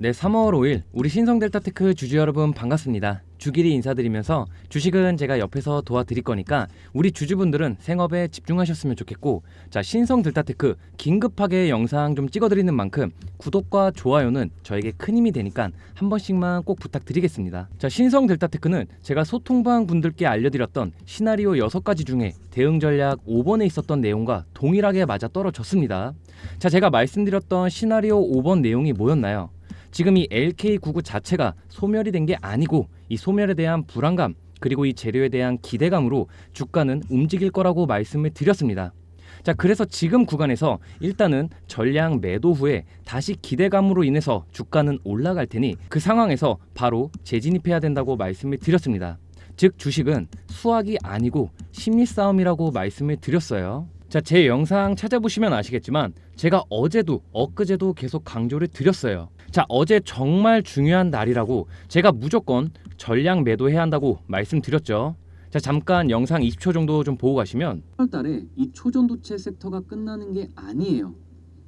네, 3월 5일 우리 신성델타테크 주주 여러분 반갑습니다. 주길이 인사드리면서 주식은 제가 옆에서 도와드릴 거니까 우리 주주분들은 생업에 집중하셨으면 좋겠고 자 신성델타테크 긴급하게 영상 좀 찍어드리는 만큼 구독과 좋아요는 저에게 큰 힘이 되니까 한 번씩만 꼭 부탁드리겠습니다. 자 신성델타테크는 제가 소통방 분들께 알려드렸던 시나리오 6가지 중에 대응 전략 5번에 있었던 내용과 동일하게 맞아 떨어졌습니다. 자 제가 말씀드렸던 시나리오 5번 내용이 뭐였나요? 지금 이 LK99 자체가 소멸이 된 게 아니고 이 소멸에 대한 불안감 그리고 이 재료에 대한 기대감으로 주가는 움직일 거라고 말씀을 드렸습니다. 자, 그래서 지금 구간에서 일단은 전량 매도 후에 다시 기대감으로 인해서 주가는 올라갈 테니 그 상황에서 바로 재진입해야 된다고 말씀을 드렸습니다. 즉 주식은 수학이 아니고 심리 싸움이라고 말씀을 드렸어요. 자, 제 영상 찾아보시면 아시겠지만 제가 어제도 엊그제도 계속 강조를 드렸어요. 자, 어제 정말 중요한 날이라고 제가 무조건 전량 매도해야 한다고 말씀드렸죠. 자, 잠깐 영상 20초 정도 좀 보고 가시면 3월 달에 이 초전도체 섹터가 끝나는 게 아니에요.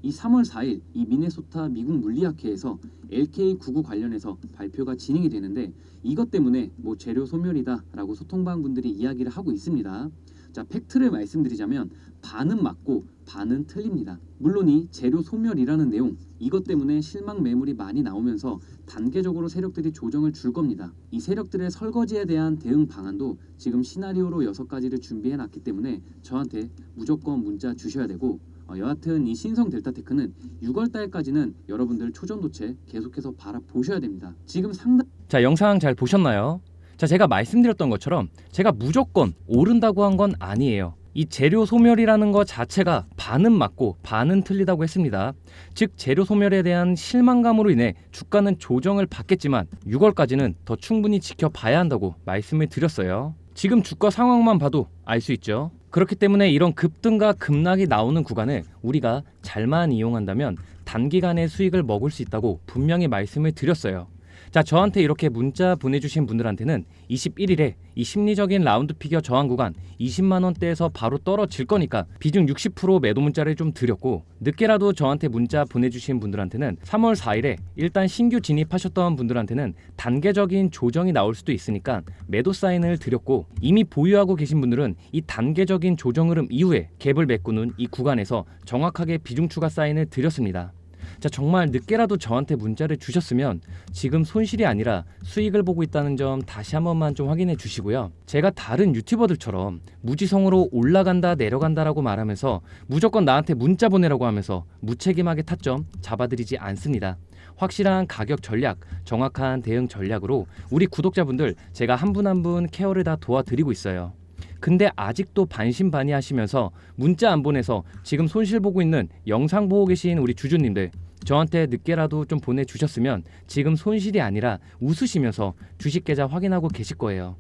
이 3월 4일 이 미네소타 미국 물리학회에서 LK99 관련해서 발표가 진행이 되는데 이것 때문에 뭐 재료 소멸이다라고 소통방 분들이 이야기를 하고 있습니다. 자, 팩트를 말씀드리자면 반은 맞고 반은 틀립니다. 물론 이 재료 소멸이라는 내용 이것 때문에 실망 매물이 많이 나오면서 단계적으로 세력들이 조정을 줄 겁니다. 이 세력들의 설거지에 대한 대응 방안도 지금 시나리오로 여섯 가지를 준비해 놨기 때문에 저한테 무조건 문자 주셔야 되고 어, 여하튼 이 신성 델타테크는 6월 달까지는 여러분들 초전도체 계속해서 바라보셔야 됩니다. 지금 상당 자, 영상 잘 보셨나요? 자, 제가 말씀드렸던 것처럼 제가 무조건 오른다고 한 건 아니에요. 이 재료 소멸이라는 것 자체가 반은 맞고 반은 틀리다고 했습니다. 즉 재료 소멸에 대한 실망감으로 인해 주가는 조정을 받겠지만 6월까지는 더 충분히 지켜봐야 한다고 말씀을 드렸어요. 지금 주가 상황만 봐도 알 수 있죠. 그렇기 때문에 이런 급등과 급락이 나오는 구간을 우리가 잘만 이용한다면 단기간에 수익을 먹을 수 있다고 분명히 말씀을 드렸어요. 자, 저한테 이렇게 문자 보내주신 분들한테는 21일에 이 심리적인 라운드 피겨 저항 구간 20만 원대에서 바로 떨어질 거니까 비중 60% 매도 문자를 좀 드렸고 늦게라도 저한테 문자 보내주신 분들한테는 3월 4일에 일단 신규 진입하셨던 분들한테는 단계적인 조정이 나올 수도 있으니까 매도 사인을 드렸고 이미 보유하고 계신 분들은 이 단계적인 조정 흐름 이후에 갭을 메꾸는 이 구간에서 정확하게 비중 추가 사인을 드렸습니다. 자 정말 늦게라도 저한테 문자를 주셨으면 지금 손실이 아니라 수익을 보고 있다는 점 다시 한 번만 좀 확인해 주시고요. 제가 다른 유튜버들처럼 무지성으로 올라간다 내려간다라고 말하면서 무조건 나한테 문자 보내라고 하면서 무책임하게 타점 잡아드리지 않습니다. 확실한 가격 전략, 정확한 대응 전략으로 우리 구독자분들 제가 한 분 한 분 케어를 다 도와드리고 있어요. 근데 아직도 반신반의하시면서 문자 안 보내서 지금 손실 보고 있는 영상 보고 계신 우리 주주님들 저한테 늦게라도 좀 보내주셨으면 지금 손실이 아니라 웃으시면서 주식 계좌 확인하고 계실 거예요.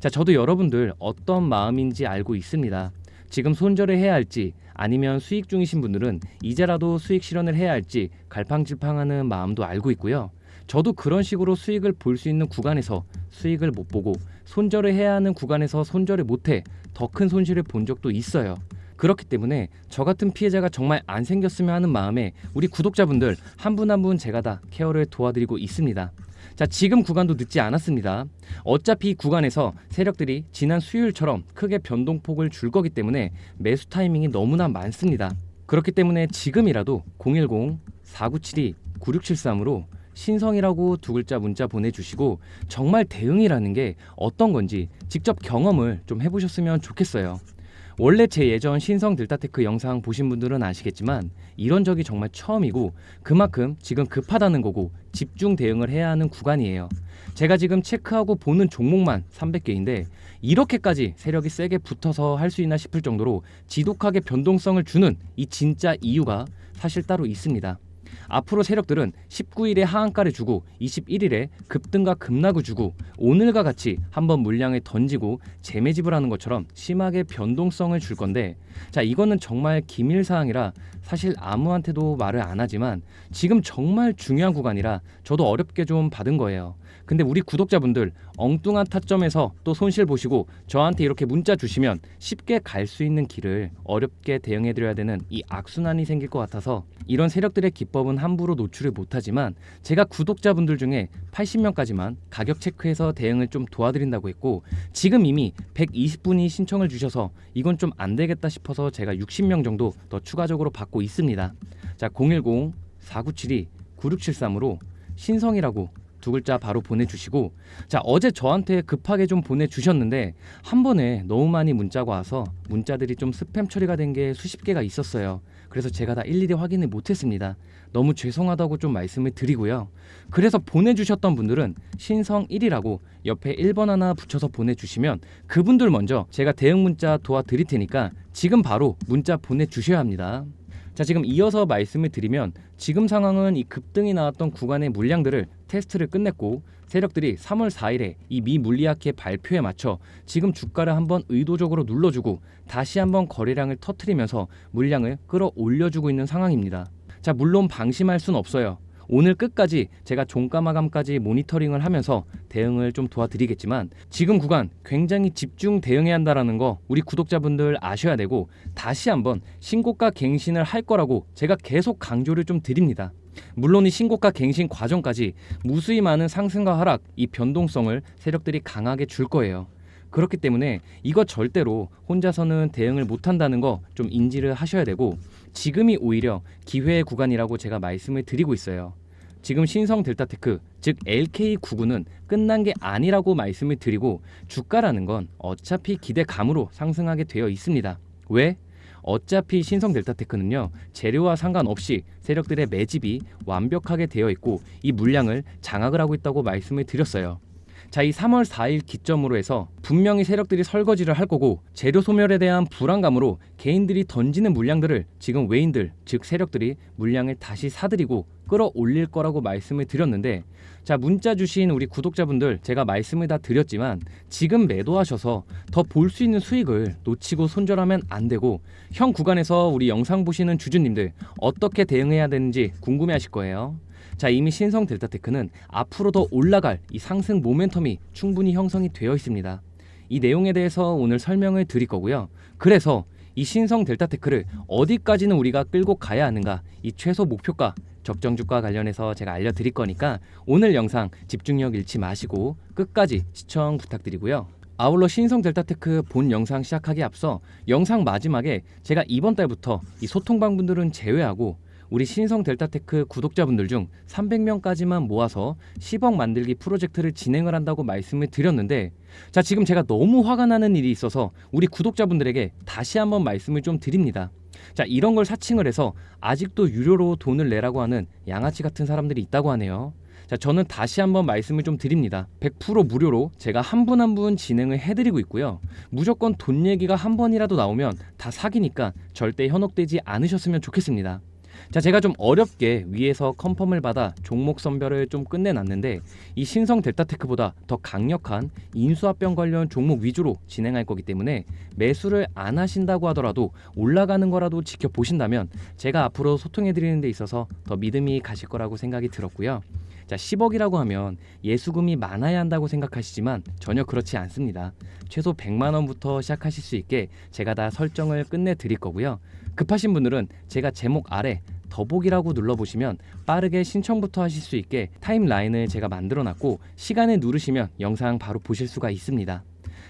자, 저도 여러분들 어떤 마음인지 알고 있습니다. 지금 손절을 해야 할지 아니면 수익 중이신 분들은 이제라도 수익 실현을 해야 할지 갈팡질팡하는 마음도 알고 있고요. 저도 그런 식으로 수익을 볼 수 있는 구간에서 수익을 못 보고 손절을 해야 하는 구간에서 손절을 못해 더 큰 손실을 본 적도 있어요. 그렇기 때문에 저 같은 피해자가 정말 안 생겼으면 하는 마음에 우리 구독자분들 한 분 한 분 제가 다 케어를 도와드리고 있습니다. 자, 지금 구간도 늦지 않았습니다. 어차피 이 구간에서 세력들이 지난 수요일처럼 크게 변동폭을 줄 거기 때문에 매수 타이밍이 너무나 많습니다. 그렇기 때문에 지금이라도 010-4972-9673으로 신성이라고 두 글자 문자 보내주시고 정말 대응이라는 게 어떤 건지 직접 경험을 좀 해보셨으면 좋겠어요. 원래 제 예전 신성 들타테크 영상 보신 분들은 아시겠지만 이런 적이 정말 처음이고 그만큼 지금 급하다는 거고 집중 대응을 해야 하는 구간이에요. 제가 지금 체크하고 보는 종목만 300개인데 이렇게까지 세력이 세게 붙어서 할 수 있나 싶을 정도로 지독하게 변동성을 주는 이 진짜 이유가 사실 따로 있습니다. 앞으로 세력들은 19일에 하한가를 주고 21일에 급등과 급락을 주고 오늘과 같이 한번 물량을 던지고 재매집을 하는 것처럼 심하게 변동성을 줄 건데 자 이거는 정말 기밀 사항이라 사실 아무한테도 말을 안 하지만 지금 정말 중요한 구간이라 저도 어렵게 좀 받은 거예요. 근데 우리 구독자분들 엉뚱한 타점에서 또 손실 보시고 저한테 이렇게 문자 주시면 쉽게 갈 수 있는 길을 어렵게 대응해 드려야 되는 이 악순환이 생길 것 같아서 이런 세력들의 기법을 방법은 함부로 노출을 못하지만 제가 구독자분들 중에 80명까지만 가격 체크해서 대응을 좀 도와드린다고 했고 지금 이미 120분이 신청을 주셔서 이건 좀 안 되겠다 싶어서 제가 60명 정도 더 추가적으로 받고 있습니다. 자 010 4972 9673으로 신성이라고 두 글자 바로 보내주시고 자 어제 저한테 급하게 좀 보내주셨는데 한 번에 너무 많이 문자가 와서 문자들이 좀 스팸 처리가 된 게 수십 개가 있었어요. 그래서 제가 다 일일이 확인을 못했습니다. 너무 죄송하다고 좀 말씀을 드리고요. 그래서 보내주셨던 분들은 신성 1이라고 옆에 1번 하나 붙여서 보내주시면 그분들 먼저 제가 대응 문자 도와드릴 테니까 지금 바로 문자 보내주셔야 합니다. 자 지금 이어서 말씀을 드리면 지금 상황은 이 급등이 나왔던 구간의 물량들을 테스트를 끝냈고 세력들이 3월 4일에 이 미 물리학회 발표에 맞춰 지금 주가를 한번 의도적으로 눌러주고 다시 한번 거래량을 터트리면서 물량을 끌어올려주고 있는 상황입니다. 자 물론 방심할 순 없어요. 오늘 끝까지 제가 종가 마감까지 모니터링을 하면서 대응을 좀 도와드리겠지만 지금 구간 굉장히 집중 대응해야 한다라는 거 우리 구독자분들 아셔야 되고 다시 한번 신고가 갱신을 할 거라고 제가 계속 강조를 좀 드립니다. 물론 이 신고가 갱신 과정까지 무수히 많은 상승과 하락, 이 변동성을 세력들이 강하게 줄 거예요. 그렇기 때문에 이거 절대로 혼자서는 대응을 못 한다는 거 좀 인지를 하셔야 되고 지금이 오히려 기회의 구간이라고 제가 말씀을 드리고 있어요. 지금 신성 델타테크 즉 LK99는 끝난 게 아니라고 말씀을 드리고 주가라는 건 어차피 기대감으로 상승하게 되어 있습니다. 왜? 어차피 신성 델타테크는요 재료와 상관없이 세력들의 매집이 완벽하게 되어 있고 이 물량을 장악을 하고 있다고 말씀을 드렸어요. 자, 이 3월 4일 기점으로 해서 분명히 세력들이 설거지를 할 거고 재료 소멸에 대한 불안감으로 개인들이 던지는 물량들을 지금 외인들, 즉 세력들이 물량을 다시 사들이고 끌어올릴 거라고 말씀을 드렸는데 자, 문자 주신 우리 구독자분들 제가 말씀을 다 드렸지만 지금 매도하셔서 더 볼 수 있는 수익을 놓치고 손절하면 안 되고 현 구간에서 우리 영상 보시는 주주님들 어떻게 대응해야 되는지 궁금해 하실 거예요. 자 이미 신성 델타테크는 앞으로 더 올라갈 이 상승 모멘텀이 충분히 형성이 되어 있습니다. 이 내용에 대해서 오늘 설명을 드릴 거고요. 그래서 이 신성 델타테크를 어디까지는 우리가 끌고 가야 하는가 이 최소 목표가 적정주가 관련해서 제가 알려드릴 거니까 오늘 영상 집중력 잃지 마시고 끝까지 시청 부탁드리고요. 아울러 신성 델타테크 본 영상 시작하기 앞서 영상 마지막에 제가 이번 달부터 이 소통방분들은 제외하고 우리 신성 델타테크 구독자분들 중 300명까지만 모아서 10억 만들기 프로젝트를 진행을 한다고 말씀을 드렸는데 자 지금 제가 너무 화가 나는 일이 있어서 우리 구독자분들에게 다시 한번 말씀을 좀 드립니다. 자 이런 걸 사칭을 해서 아직도 유료로 돈을 내라고 하는 양아치 같은 사람들이 있다고 하네요. 자 저는 다시 한번 말씀을 좀 드립니다. 100% 무료로 제가 한 분 한분 진행을 해드리고 있고요. 무조건 돈 얘기가 한 번이라도 나오면 다 사기니까 절대 현혹되지 않으셨으면 좋겠습니다. 자, 제가 좀 어렵게 위에서 컨펌을 받아 종목 선별을 좀 끝내놨는데 이 신성 델타테크보다 더 강력한 인수합병 관련 종목 위주로 진행할 거기 때문에 매수를 안 하신다고 하더라도 올라가는 거라도 지켜보신다면 제가 앞으로 소통해 드리는 데 있어서 더 믿음이 가실 거라고 생각이 들었고요. 자, 10억이라고 하면 예수금이 많아야 한다고 생각하시지만 전혀 그렇지 않습니다. 최소 100만 원부터 시작하실 수 있게 제가 다 설정을 끝내 드릴 거고요. 급하신 분들은 제가 제목 아래 더보기라고 눌러보시면 빠르게 신청부터 하실 수 있게 타임라인을 제가 만들어 놨고 시간을 누르시면 영상 바로 보실 수가 있습니다.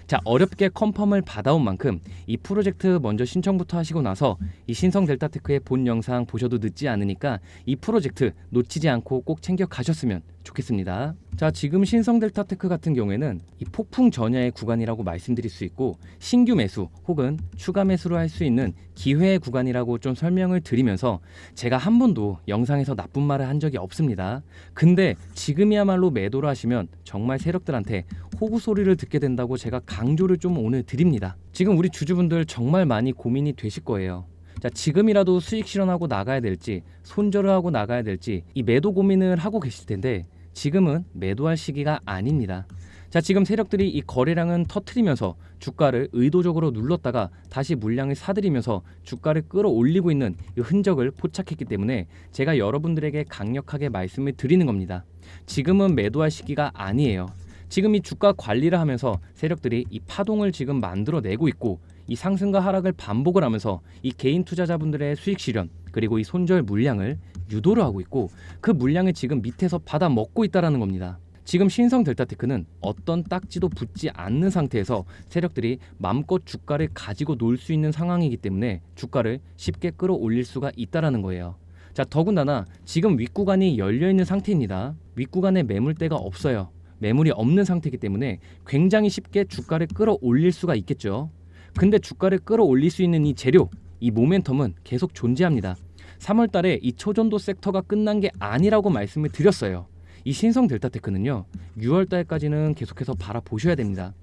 자 어렵게 컨펌을 받아온 만큼 이 프로젝트 먼저 신청부터 하시고 나서 이 신성 델타테크의 본 영상 보셔도 늦지 않으니까 이 프로젝트 놓치지 않고 꼭 챙겨 가셨으면 좋겠습니다. 자 지금 신성 델타테크 같은 경우에는 이 폭풍 전야의 구간이라고 말씀드릴 수 있고 신규 매수 혹은 추가 매수를 할 수 있는 기회의 구간이라고 좀 설명을 드리면서 제가 한 번도 영상에서 나쁜 말을 한 적이 없습니다. 근데 지금이야말로 매도를 하시면 정말 세력들한테 호구 소리를 듣게 된다고 제가 강조를 좀 오늘 드립니다. 지금 우리 주주분들 정말 많이 고민이 되실 거예요. 자, 지금이라도 수익 실현하고 나가야 될지, 손절을 하고 나가야 될지, 이 매도 고민을 하고 계실 텐데, 지금은 매도할 시기가 아닙니다. 자, 지금 세력들이 이 거래량은 터트리면서 주가를 의도적으로 눌렀다가 다시 물량을 사들이면서 주가를 끌어올리고 있는 이 흔적을 포착했기 때문에 제가 여러분들에게 강력하게 말씀을 드리는 겁니다. 지금은 매도할 시기가 아니에요. 지금 이 주가 관리를 하면서 세력들이 이 파동을 지금 만들어내고 있고 이 상승과 하락을 반복을 하면서 이 개인 투자자분들의 수익 실현 그리고 이 손절 물량을 유도를 하고 있고 그 물량을 지금 밑에서 받아 먹고 있다라는 겁니다. 지금 신성 델타테크는 어떤 딱지도 붙지 않는 상태에서 세력들이 맘껏 주가를 가지고 놀 수 있는 상황이기 때문에 주가를 쉽게 끌어올릴 수가 있다라는 거예요. 자, 더군다나 지금 윗구간이 열려 있는 상태입니다. 윗구간에 매물대가 없어요. 매물이 없는 상태이기 때문에 굉장히 쉽게 주가를 끌어올릴 수가 있겠죠. 근데 주가를 끌어올릴 수 있는 이 재료, 이 모멘텀은 계속 존재합니다. 3월 달에 이 초전도 섹터가 끝난 게 아니라고 말씀을 드렸어요. 이 신성 델타테크는요. 6월 달까지는 계속해서 바라보셔야 됩니다.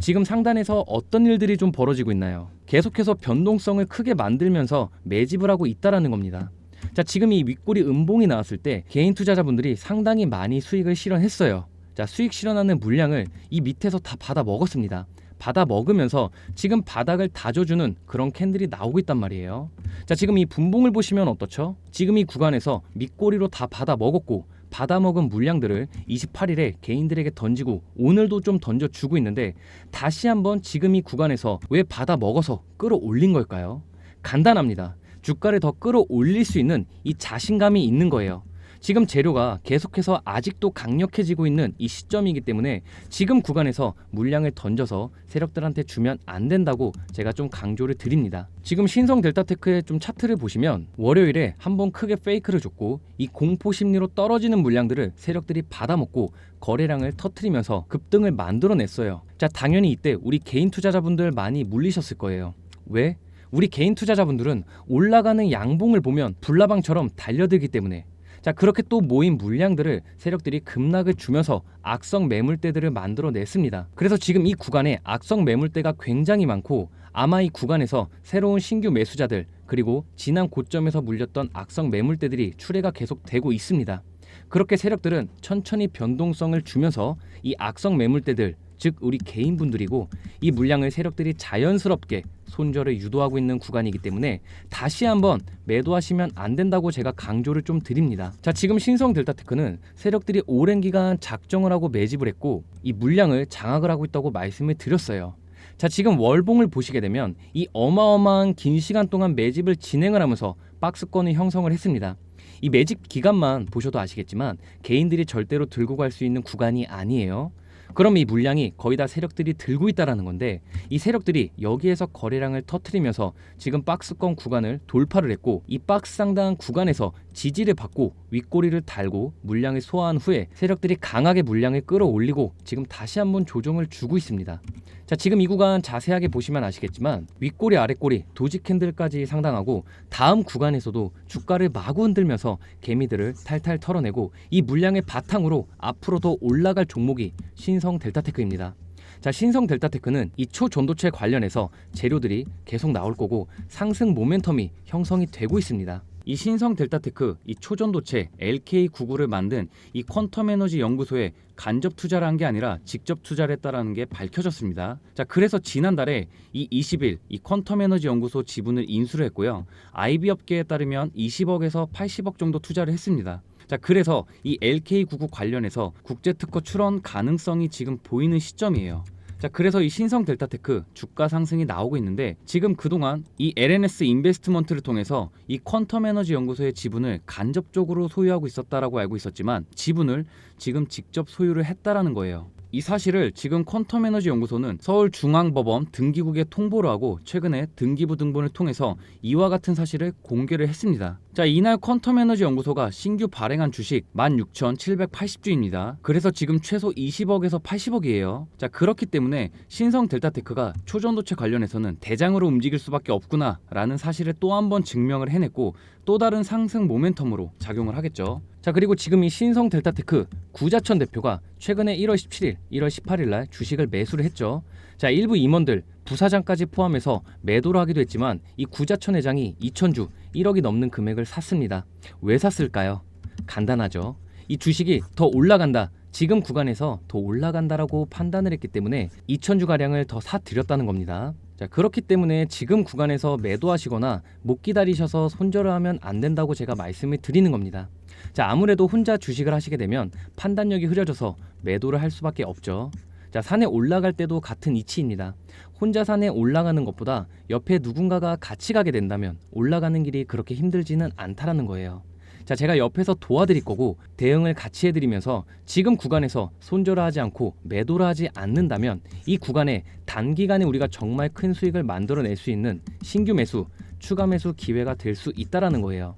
지금 상단에서 어떤 일들이 좀 벌어지고 있나요? 계속해서 변동성을 크게 만들면서 매집을 하고 있다라는 겁니다. 자, 지금 이 윗골이 음봉이 나왔을 때 개인 투자자분들이 상당히 많이 수익을 실현했어요. 자, 수익 실현하는 물량을 이 밑에서 다 받아 먹었습니다. 받아 먹으면서 지금 바닥을 다져주는 그런 캔들이 나오고 있단 말이에요. 자, 지금 이 분봉을 보시면 어떻죠? 지금 이 구간에서 밑꼬리로 다 받아 먹었고 받아 먹은 물량들을 28일에 개인들에게 던지고 오늘도 좀 던져주고 있는데 다시 한번 지금 이 구간에서 왜 받아 먹어서 끌어올린 걸까요? 간단합니다. 주가를 더 끌어올릴 수 있는 이 자신감이 있는 거예요. 지금 재료가 계속해서 아직도 강력해지고 있는 이 시점이기 때문에 지금 구간에서 물량을 던져서 세력들한테 주면 안 된다고 제가 좀 강조를 드립니다. 지금 신성 델타테크의 좀 차트를 보시면 월요일에 한번 크게 페이크를 줬고 이 공포 심리로 떨어지는 물량들을 세력들이 받아먹고 거래량을 터트리면서 급등을 만들어냈어요. 자, 당연히 이때 우리 개인 투자자분들 많이 물리셨을 거예요. 왜? 우리 개인 투자자분들은 올라가는 양봉을 보면 불나방처럼 달려들기 때문에 자 그렇게 또 모인 물량들을 세력들이 급락을 주면서 악성 매물대들을 만들어냈습니다. 그래서 지금 이 구간에 악성 매물대가 굉장히 많고 아마 이 구간에서 새로운 신규 매수자들 그리고 지난 고점에서 물렸던 악성 매물대들이 출회가 계속되고 있습니다. 그렇게 세력들은 천천히 변동성을 주면서 이 악성 매물대들 즉 우리 개인분들이고 이 물량을 세력들이 자연스럽게 손절을 유도하고 있는 구간이기 때문에 다시 한번 매도하시면 안 된다고 제가 강조를 좀 드립니다. 자, 지금 신성 델타테크는 세력들이 오랜 기간 작정을 하고 매집을 했고 이 물량을 장악을 하고 있다고 말씀을 드렸어요. 자, 지금 월봉을 보시게 되면 이 어마어마한 긴 시간 동안 매집을 진행을 하면서 박스권을 형성을 했습니다. 이 매집 기간만 보셔도 아시겠지만 개인들이 절대로 들고 갈 수 있는 구간이 아니에요. 그럼 이 물량이 거의 다 세력들이 들고 있다라는 건데 이 세력들이 여기에서 거래량을 터트리면서 지금 박스권 구간을 돌파를 했고 이 박스 상당 구간에서 지지를 받고 윗꼬리를 달고 물량을 소화한 후에 세력들이 강하게 물량을 끌어올리고 지금 다시 한번 조정을 주고 있습니다. 자 지금 이 구간 자세하게 보시면 아시겠지만 윗꼬리 아랫꼬리 도지 캔들까지 상당하고 다음 구간에서도 주가를 마구 흔들면서 개미들을 탈탈 털어내고 이 물량의 바탕으로 앞으로 더 올라갈 종목이 신성 델타테크입니다. 자 신성 델타테크는 이 초전도체 관련해서 재료들이 계속 나올 거고 상승 모멘텀이 형성이 되고 있습니다. 이 신성 델타테크 이 초전도체 LK99를 만든 이 퀀텀 에너지 연구소에 간접 투자를 한 게 아니라 직접 투자를 했다라는 게 밝혀졌습니다. 자, 그래서 지난달에 이 20일 이 퀀텀 에너지 연구소 지분을 인수를 했고요. IB 업계에 따르면 20억에서 80억 정도 투자를 했습니다. 자, 그래서 이 LK99 관련해서 국제 특허 출원 가능성이 지금 보이는 시점이에요. 자, 그래서 이 신성 델타테크 주가 상승이 나오고 있는데 지금 그동안 이 LNS 인베스트먼트를 통해서 이 퀀텀 에너지 연구소의 지분을 간접적으로 소유하고 있었다라고 알고 있었지만 지분을 지금 직접 소유를 했다라는 거예요. 이 사실을 지금 퀀텀 에너지 연구소는 서울중앙법원 등기국에 통보를 하고 최근에 등기부 등본을 통해서 이와 같은 사실을 공개를 했습니다. 자, 이날 퀀텀 에너지 연구소가 신규 발행한 주식 16,780주입니다. 그래서 지금 최소 20억에서 80억이에요. 자, 그렇기 때문에 신성 델타테크가 초전도체 관련해서는 대장으로 움직일 수밖에 없구나라는 사실을 또 한 번 증명을 해냈고 또 다른 상승 모멘텀으로 작용을 하겠죠. 자, 그리고 지금 이 신성 델타테크 구자천 대표가 최근에 1월 17일, 1월 18일 날 주식을 매수를 했죠. 자, 일부 임원들 부사장까지 포함해서 매도를 하기도 했지만 이 구자천 회장이 2천주 1억이 넘는 금액을 샀습니다. 왜 샀을까요? 간단하죠. 이 주식이 더 올라간다. 지금 구간에서 더 올라간다라고 판단을 했기 때문에 2천주 가량을 더 사들였다는 겁니다. 자, 그렇기 때문에 지금 구간에서 매도하시거나 못 기다리셔서 손절을 하면 안 된다고 제가 말씀을 드리는 겁니다. 자, 아무래도 혼자 주식을 하시게 되면 판단력이 흐려져서 매도를 할 수밖에 없죠. 자, 산에 올라갈 때도 같은 이치입니다. 혼자 산에 올라가는 것보다 옆에 누군가가 같이 가게 된다면 올라가는 길이 그렇게 힘들지는 않다라는 거예요. 자, 제가 옆에서 도와드릴 거고 대응을 같이 해드리면서 지금 구간에서 손절을 하지 않고 매도를 하지 않는다면 이 구간에 단기간에 우리가 정말 큰 수익을 만들어낼 수 있는 신규 매수, 추가 매수 기회가 될 수 있다라는 거예요.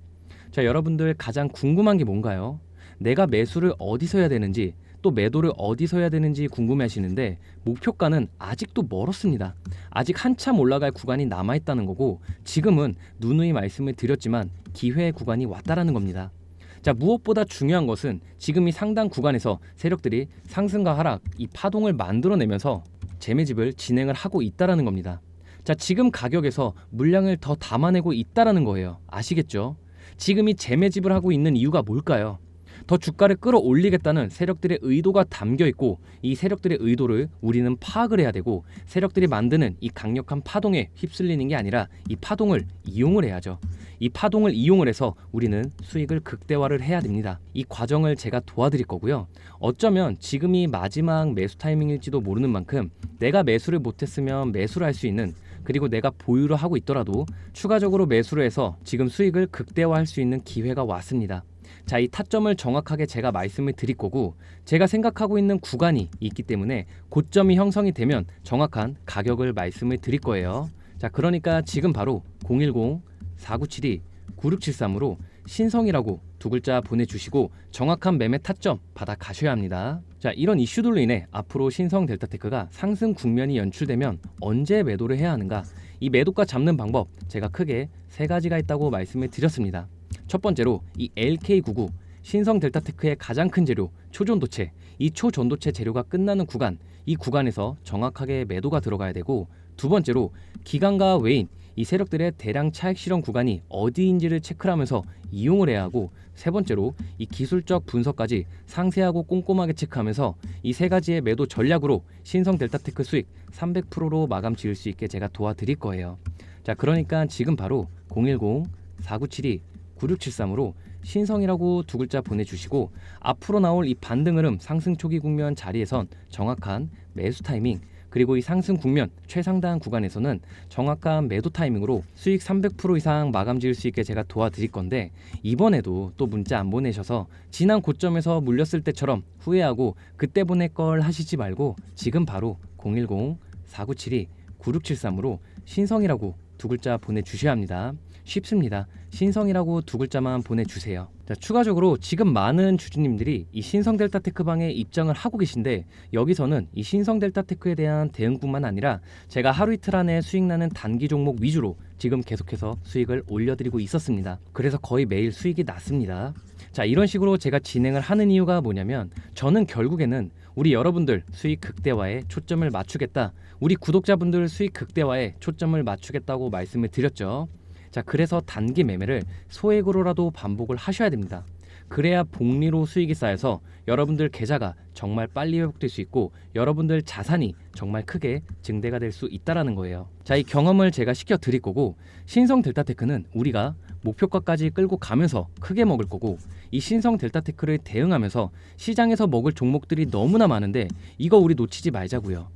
자, 여러분들 가장 궁금한 게 뭔가요? 내가 매수를 어디서 해야 되는지 또 매도를 어디서 해야 되는지 궁금해 하시는데 목표가는 아직도 멀었습니다. 아직 한참 올라갈 구간이 남아 있다는 거고 지금은 누누이 말씀을 드렸지만 기회의 구간이 왔다라는 겁니다. 자, 무엇보다 중요한 것은 지금 이 상당 구간에서 세력들이 상승과 하락, 이 파동을 만들어내면서 재매집을 진행을 하고 있다라는 겁니다. 자, 지금 가격에서 물량을 더 담아내고 있다라는 거예요. 아시겠죠? 지금 이 재매집을 하고 있는 이유가 뭘까요? 더 주가를 끌어올리겠다는 세력들의 의도가 담겨 있고 이 세력들의 의도를 우리는 파악을 해야 되고 세력들이 만드는 이 강력한 파동에 휩쓸리는 게 아니라 이 파동을 이용을 해야죠. 이 파동을 이용을 해서 우리는 수익을 극대화를 해야 됩니다. 이 과정을 제가 도와드릴 거고요. 어쩌면 지금이 마지막 매수 타이밍일지도 모르는 만큼 내가 매수를 못했으면 매수를 할 수 있는 그리고 내가 보유를 하고 있더라도 추가적으로 매수를 해서 지금 수익을 극대화할 수 있는 기회가 왔습니다. 자, 이 타점을 정확하게 제가 말씀을 드릴 거고 제가 생각하고 있는 구간이 있기 때문에 고점이 형성이 되면 정확한 가격을 말씀을 드릴 거예요. 자, 그러니까 지금 바로 010 4972 9673으로 신성이라고 두 글자 보내주시고 정확한 매매 타점 받아 가셔야 합니다. 자, 이런 이슈들로 인해 앞으로 신성 델타테크가 상승 국면이 연출되면 언제 매도를 해야 하는가? 이 매도가 잡는 방법 제가 크게 세 가지가 있다고 말씀을 드렸습니다. 첫 번째로 이 LK99 신성 델타테크의 가장 큰 재료 초전도체 이 초전도체 재료가 끝나는 구간 이 구간에서 정확하게 매도가 들어가야 되고 두 번째로 기관과 외인 이 세력들의 대량 차익 실현 구간이 어디인지를 체크하면서 이용을 해야 하고 세 번째로 이 기술적 분석까지 상세하고 꼼꼼하게 체크하면서 이 세 가지의 매도 전략으로 신성 델타테크 수익 300%로 마감 지을 수 있게 제가 도와드릴 거예요. 자, 그러니까 지금 바로 010 4972 9673으로 신성이라고 두 글자 보내주시고 앞으로 나올 이 반등 흐름 상승 초기 국면 자리에선 정확한 매수 타이밍 그리고 이 상승 국면 최상단 구간에서는 정확한 매도 타이밍으로 수익 300% 이상 마감 지을 수 있게 제가 도와드릴 건데 이번에도 또 문자 안 보내셔서 지난 고점에서 물렸을 때처럼 후회하고 그때 보낼 걸 하시지 말고 지금 바로 010 4972 9673으로 신성이라고 두 글자 보내주셔야 합니다. 쉽습니다. 신성이라고 두 글자만 보내주세요. 자, 추가적으로 지금 많은 주주님들이 이 신성 델타 테크방에 입장을 하고 계신데 여기서는 이 신성 델타 테크에 대한 대응뿐만 아니라 제가 하루 이틀 안에 수익 나는 단기 종목 위주로 지금 계속해서 수익을 올려드리고 있었습니다. 그래서 거의 매일 수익이 났습니다. 자, 이런 식으로 제가 진행을 하는 이유가 뭐냐면 저는 결국에는 우리 여러분들 수익 극대화에 초점을 맞추겠다. 우리 구독자분들 수익 극대화에 초점을 맞추겠다고 말씀을 드렸죠. 자, 그래서 단기 매매를 소액으로라도 반복을 하셔야 됩니다. 그래야 복리로 수익이 쌓여서 여러분들 계좌가 정말 빨리 회복될 수 있고 여러분들 자산이 정말 크게 증대가 될 수 있다라는 거예요. 자, 이 경험을 제가 시켜 드릴 거고 신성 델타테크는 우리가 목표가까지 끌고 가면서 크게 먹을 거고 이 신성 델타테크를 대응하면서 시장에서 먹을 종목들이 너무나 많은데 이거 우리 놓치지 말자고요.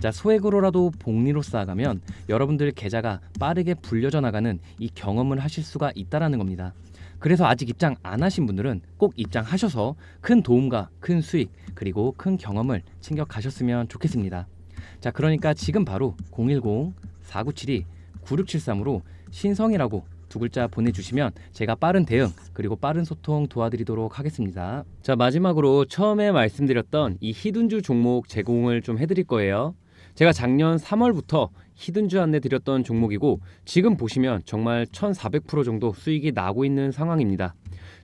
자 소액으로라도 복리로 쌓아가면 여러분들 계좌가 빠르게 불려져 나가는 이 경험을 하실 수가 있다라는 겁니다. 그래서 아직 입장 안 하신 분들은 꼭 입장하셔서 큰 도움과 큰 수익 그리고 큰 경험을 챙겨 가셨으면 좋겠습니다. 자 그러니까 지금 바로 010 4972 9673으로 신성이라고 두 글자 보내주시면 제가 빠른 대응 그리고 빠른 소통 도와드리도록 하겠습니다. 자 마지막으로 처음에 말씀드렸던 이 히든주 종목 제공을 좀 해드릴 거예요. 제가 작년 3월부터 히든주 안내 드렸던 종목이고 지금 보시면 정말 1400% 정도 수익이 나고 있는 상황입니다.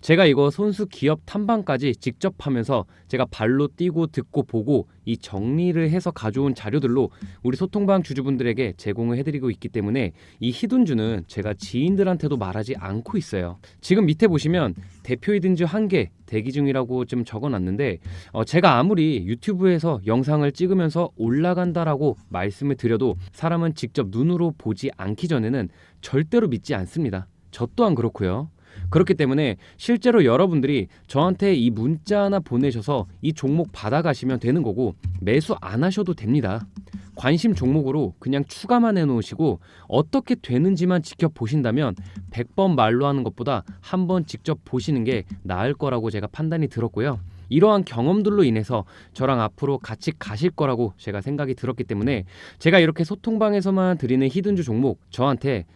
제가 이거 손수 기업 탐방까지 직접 하면서 제가 발로 뛰고 듣고 보고 이 정리를 해서 가져온 자료들로 우리 소통방 주주분들에게 제공을 해드리고 있기 때문에 이 히든주는 제가 지인들한테도 말하지 않고 있어요. 지금 밑에 보시면 대표 히든주 한 개 대기 중이라고 좀 적어놨는데 어, 제가 아무리 유튜브에서 영상을 찍으면서 올라간다라고 말씀을 드려도 사람은 직접 눈으로 보지 않기 전에는 절대로 믿지 않습니다. 저 또한 그렇고요. 그렇기 때문에 실제로 여러분들이 저한테 이 문자 하나 보내셔서 이 종목 받아가시면 되는 거고 매수 안 하셔도 됩니다. 관심 종목으로 그냥 추가만 해놓으시고 어떻게 되는지만 지켜보신다면 100번 말로 하는 것보다 한 번 직접 보시는 게 나을 거라고 제가 판단이 들었고요. 이러한 경험들로 인해서 저랑 앞으로 같이 가실 거라고 제가 생각이 들었기 때문에 제가 이렇게 소통방에서만 드리는 히든주 종목 저한테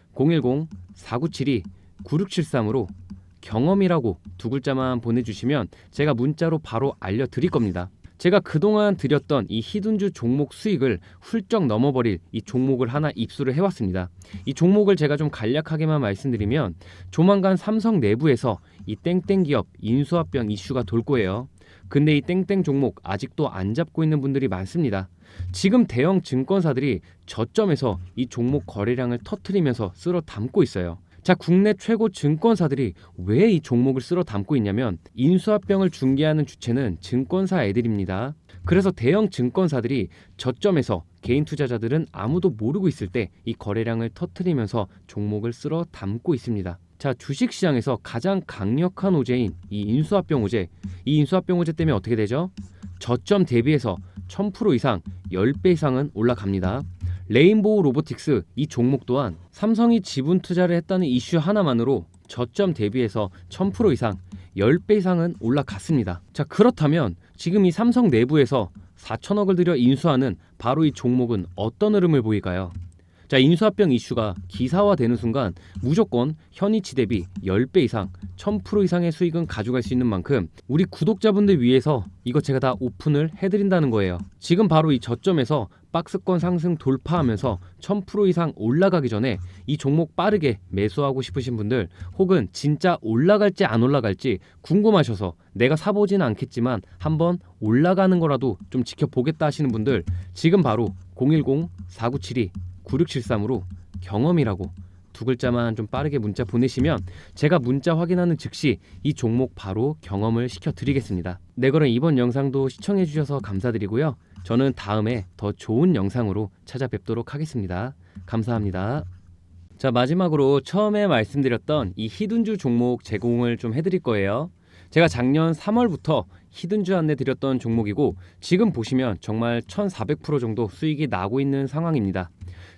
010-4972-9673으로 경험이라고 두 글자만 보내주시면 제가 문자로 바로 알려드릴 겁니다. 제가 그동안 드렸던 이 히든주 종목 수익을 훌쩍 넘어버릴 이 종목을 하나 입수를 해왔습니다. 이 종목을 제가 좀 간략하게만 말씀드리면 조만간 삼성 내부에서 이 땡땡 기업 인수합병 이슈가 돌 거예요. 근데 이 땡땡 종목 아직도 안 잡고 있는 분들이 많습니다. 지금 대형 증권사들이 저점에서 이 종목 거래량을 터트리면서 쓸어 담고 있어요. 자, 국내 최고 증권사들이 왜 이 종목을 쓸어 담고 있냐면 인수합병을 중개하는 주체는 증권사 애들입니다. 그래서 대형 증권사들이 저점에서 개인 투자자들은 아무도 모르고 있을 때 이 거래량을 터트리면서 종목을 쓸어 담고 있습니다. 자, 주식 시장에서 가장 강력한 호재인 이 인수합병 호재. 이 인수합병 호재 때문에 어떻게 되죠? 저점 대비해서 1000% 이상 10배 이상은 올라갑니다. 레인보우 로보틱스 이 종목 또한 삼성이 지분 투자를 했다는 이슈 하나만으로 저점 대비해서 1000% 이상 10배 이상은 올라갔습니다. 자, 그렇다면 지금 이 삼성 내부에서 4천억을 들여 인수하는 바로 이 종목은 어떤 흐름을 보일까요? 자, 인수합병 이슈가 기사화되는 순간 무조건 현위치 대비 10배 이상, 1000% 이상의 수익은 가져갈 수 있는 만큼 우리 구독자분들 위해서 이거 제가 다 오픈을 해드린다는 거예요. 지금 바로 이 저점에서 박스권 상승 돌파하면서 1000% 이상 올라가기 전에 이 종목 빠르게 매수하고 싶으신 분들 혹은 진짜 올라갈지 안 올라갈지 궁금하셔서 내가 사보지는 않겠지만 한번 올라가는 거라도 좀 지켜보겠다 하시는 분들 지금 바로 010-4972 9673으로 경험이라고 두 글자만 좀 빠르게 문자 보내시면 제가 문자 확인하는 즉시 이 종목 바로 경험을 시켜드리겠습니다. 네 그럼 이번 영상도 시청해주셔서 감사드리고요. 저는 다음에 더 좋은 영상으로 찾아뵙도록 하겠습니다. 감사합니다. 자 마지막으로 처음에 말씀드렸던 이 히든주 종목 제공을 좀 해드릴 거예요. 제가 작년 3월부터 히든주 안내 드렸던 종목이고 지금 보시면 정말 1400% 정도 수익이 나고 있는 상황입니다.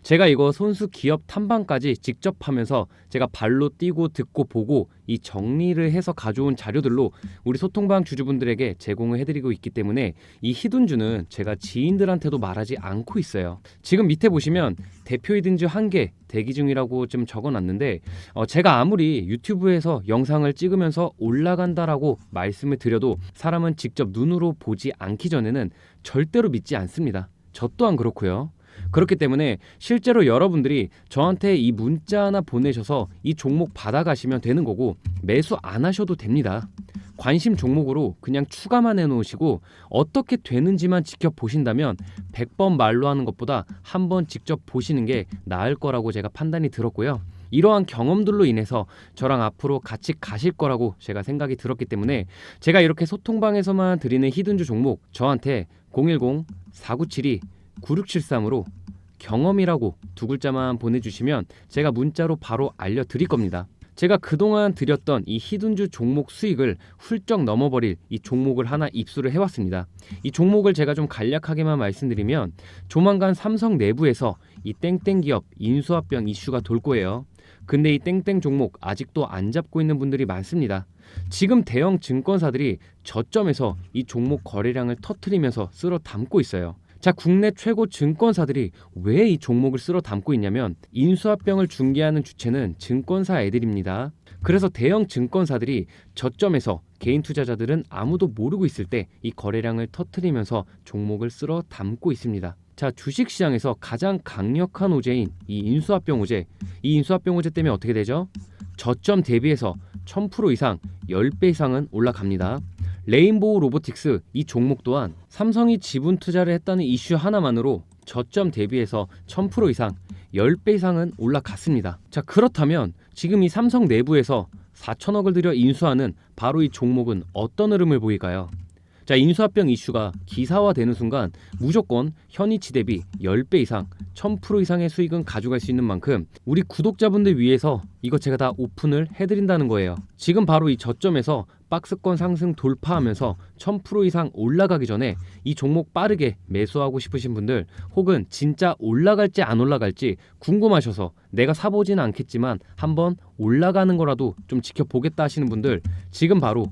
제가 이거 손수 기업 탐방까지 직접 하면서 제가 발로 뛰고 듣고 보고 이 정리를 해서 가져온 자료들로 우리 소통방 주주분들에게 제공을 해드리고 있기 때문에 이 히든주는 제가 지인들한테도 말하지 않고 있어요. 지금 밑에 보시면 대표 히든주 한 개 대기 중이라고 좀 적어놨는데 어, 제가 아무리 유튜브에서 영상을 찍으면서 올라간다라고 말씀을 드려도 사람은 직접 눈으로 보지 않기 전에는 절대로 믿지 않습니다. 저 또한 그렇고요. 그렇기 때문에 실제로 여러분들이 저한테 이 문자 하나 보내셔서 이 종목 받아가시면 되는 거고 매수 안 하셔도 됩니다. 관심 종목으로 그냥 추가만 해놓으시고 어떻게 되는지만 지켜보신다면 100번 말로 하는 것보다 한 번 직접 보시는 게 나을 거라고 제가 판단이 들었고요. 이러한 경험들로 인해서 저랑 앞으로 같이 가실 거라고 제가 생각이 들었기 때문에 제가 이렇게 소통방에서만 드리는 히든주 종목 저한테 010-4972-9673으로 경험이라고 두 글자만 보내주시면 제가 문자로 바로 알려드릴 겁니다. 제가 그동안 드렸던 이 히든주 종목 수익을 훌쩍 넘어버릴 이 종목을 하나 입수를 해왔습니다. 이 종목을 제가 좀 간략하게만 말씀드리면 조만간 삼성 내부에서 이 땡땡 기업 인수합병 이슈가 돌 거예요. 근데 이 땡땡 종목 아직도 안 잡고 있는 분들이 많습니다. 지금 대형 증권사들이 저점에서 이 종목 거래량을 터트리면서 쓸어 담고 있어요. 자, 국내 최고 증권사들이 왜 이 종목을 쓸어 담고 있냐면 인수합병을 중개하는 주체는 증권사 애들입니다. 그래서 대형 증권사들이 저점에서 개인 투자자들은 아무도 모르고 있을 때 이 거래량을 터트리면서 종목을 쓸어 담고 있습니다. 자, 주식 시장에서 가장 강력한 호재인 이 인수합병 호재. 이 인수합병 호재 때문에 어떻게 되죠? 저점 대비해서 1000% 이상 10배 이상은 올라갑니다. 레인보우 로보틱스 이 종목 또한 삼성이 지분 투자를 했다는 이슈 하나만으로 저점 대비해서 1000% 이상 10배 이상은 올라갔습니다. 자, 그렇다면 지금 이 삼성 내부에서 4천억을 들여 인수하는 바로 이 종목은 어떤 흐름을 보일까요? 자, 인수합병 이슈가 기사화되는 순간 무조건 현위치 대비 10배 이상, 1000% 이상의 수익은 가져갈 수 있는 만큼 우리 구독자분들 위해서 이거 제가 다 오픈을 해드린다는 거예요. 지금 바로 이 저점에서 박스권 상승 돌파하면서 1000% 이상 올라가기 전에 이 종목 빠르게 매수하고 싶으신 분들 혹은 진짜 올라갈지 안 올라갈지 궁금하셔서 내가 사보지는 않겠지만 한번 올라가는 거라도 좀 지켜보겠다 하시는 분들 지금 바로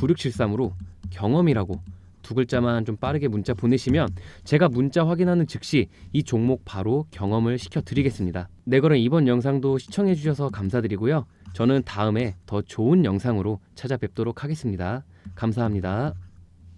010-4972-9673으로 경험이라고 두 글자만 좀 빠르게 문자 보내시면 제가 문자 확인하는 즉시 이 종목 바로 경험을 시켜드리겠습니다. 네 그럼 이번 영상도 시청해주셔서 감사드리고요. 저는 다음에 더 좋은 영상으로 찾아뵙도록 하겠습니다. 감사합니다.